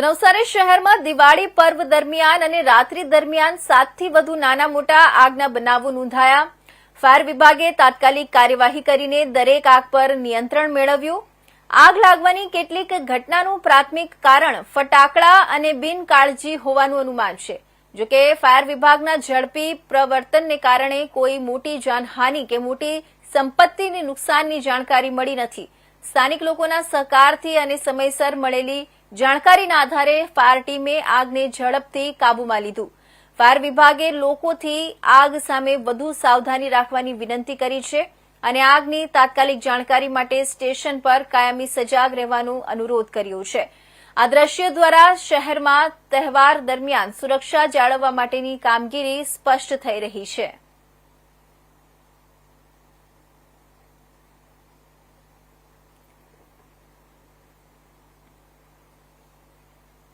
નવસારી શહેરમાં દિવાળી પર્વ દરમિયાન અને રાત્રિ દરમિયાન સાતથી વધુ નાના મોટા આગના બનાવો નોંધાયા. ફાયર વિભાગે તાત્કાલિક કાર્યવાહી કરીને દરેક આગ પર નિયંત્રણ મેળવ્યું. આગ લાગવાની કેટલીક ઘટનાનું પ્રાથમિક કારણ ફટાકડા અને બિનકાળજી હોવાનું અનુમાન છે. જોકે ફાયર વિભાગના ઝડપી પ્રવર્તનને કારણે કોઈ મોટી જાનહાનિ કે મોટી સંપત્તિની નુકસાનની જાણકારી મળી નથી. સ્થાનિક લોકોના સહકારથી અને સમયસર મળેલી જાણકારીના આધારે ફાયર ટીમે આગને ઝડપથી કાબૂમાં લીધું. ફાયર વિભાગે લોકોથી આગ સામે વધુ સાવધાની રાખવાની વિનંતી કરી છે અને આગની તાત્કાલિક જાણકારી માટે સ્ટેશન પર કાયમી સજાગ રહેવાનો અનુરોધ કર્યો છે. આ દ્રશ્ય દ્વારા શહેરમાં તહેવાર દરમિયાન સુરક્ષા જાળવવા માટેની કામગીરી સ્પષ્ટ થઈ રહી છે.